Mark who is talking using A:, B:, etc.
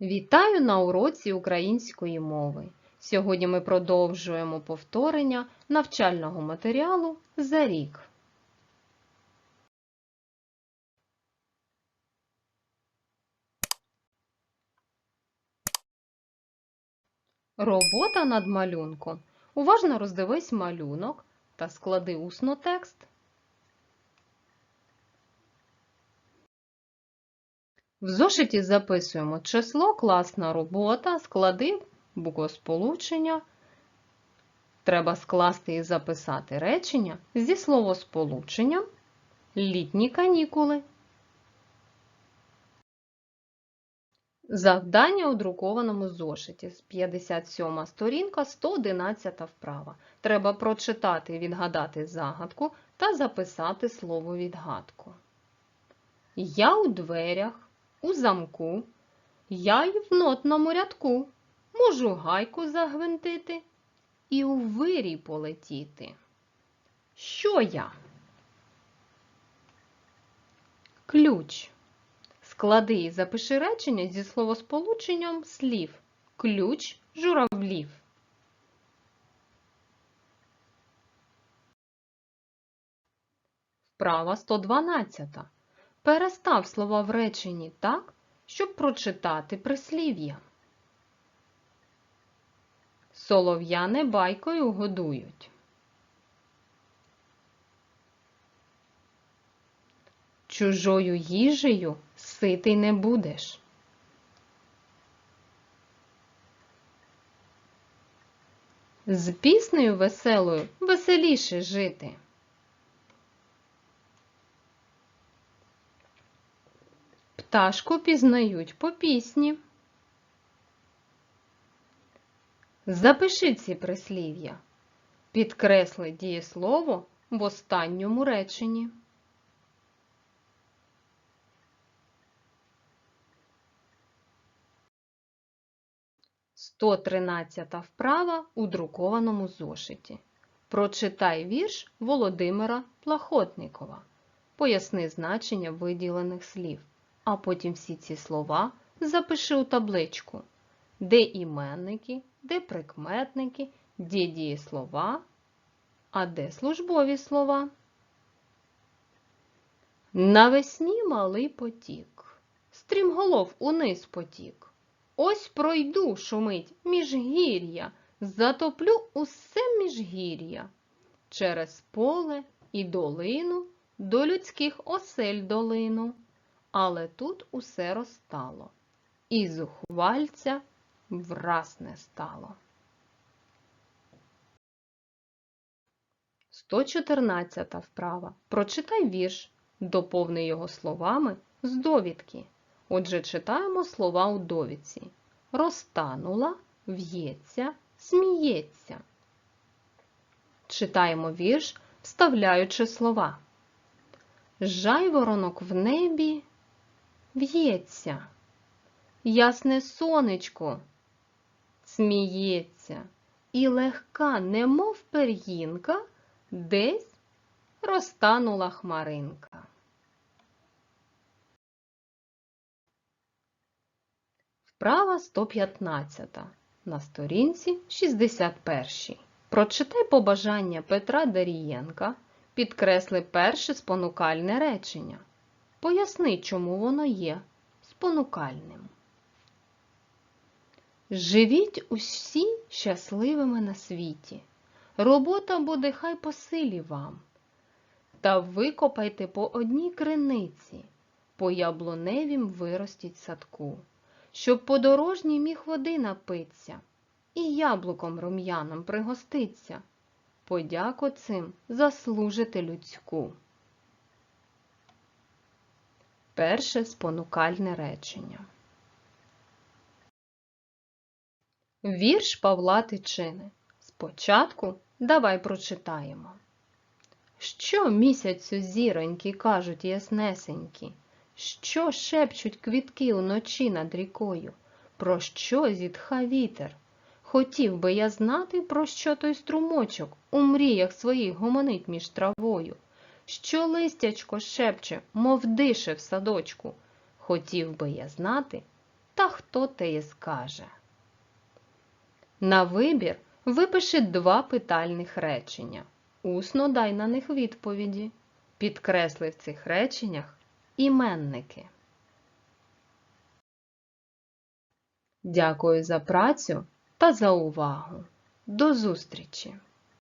A: Вітаю на уроці української мови. Сьогодні ми продовжуємо повторення навчального матеріалу за рік. Робота над малюнком. Уважно роздивись малюнок та склади усно текст. В зошиті записуємо число, класна робота, склади, буквосполучення. Треба скласти і записати речення зі словосполученням літні канікули. Завдання у друкованому зошиті з 57 сторінка, 111 вправа. Треба прочитати і відгадати загадку та записати слово відгадку. Я у дверях, у замку, я й в нотному рядку, можу гайку загвинтити і у вирій полетіти. Що я? Ключ. Склади і запиши речення зі словосполученням слів. Ключ журавлів. Вправа 112. Перестав слова в реченні так, щоб прочитати прислів'я. Солов'яне байкою годують. Чужою їжею ситий не будеш. З піснею веселою веселіше жити. Пташку пізнають по пісні. Запиши ці прислів'я. Підкресли дієслово в останньому реченні. Сто тринадцята вправа у друкованому зошиті. Прочитай вірш Володимира Плахотникова. Поясни значення виділених слів, а потім всі ці слова запиши у табличку, де іменники, де прикметники, де дієслова, а де службові слова. Навесні малий потік, стрімголов униз потік. Ось пройду, шумить міжгір'я, затоплю усе міжгір'я. Через поле і долину до людських осель долину. Але тут усе розтало, і зухвальця враз не стало. 114 вправа. Прочитай вірш, доповни його словами з довідки. Отже, читаємо слова у довідці. Розтанула, в'ється, сміється. Читаємо вірш, вставляючи слова. Жайворонок в небі в'ється. Ясне сонечко сміється, і легка, немов пер'їнка, десь розтанула хмаринка. Вправа 115 на сторінці 61. Прочитай побажання Петра Дарієнка, підкресли перше спонукальне речення. Поясни, чому воно є спонукальним. Живіть усі щасливими на світі. Робота буде хай по силі вам. Та викопайте по одній криниці, по яблуневім виростіть садку щоб подорожній міг води напиться і яблуком рум'яном пригоститься. Подяку цим заслужити людську. Перше спонукальне речення. Вірш Павла Тичини. Спочатку давай прочитаємо. Що місяцю зіроньки кажуть яснесенькі? Що шепчуть квітки уночі над рікою? Про що зітха вітер? Хотів би я знати, про що той струмочок у мріях своїх гомонить між травою, що листячко шепче, мов дише в садочку. Хотів би я знати, та хто хто те скаже. На вибір випиши два питальних речення. Усно дай на них відповіді. Підкресли в цих реченнях іменники. Дякую за працю та за увагу. До зустрічі!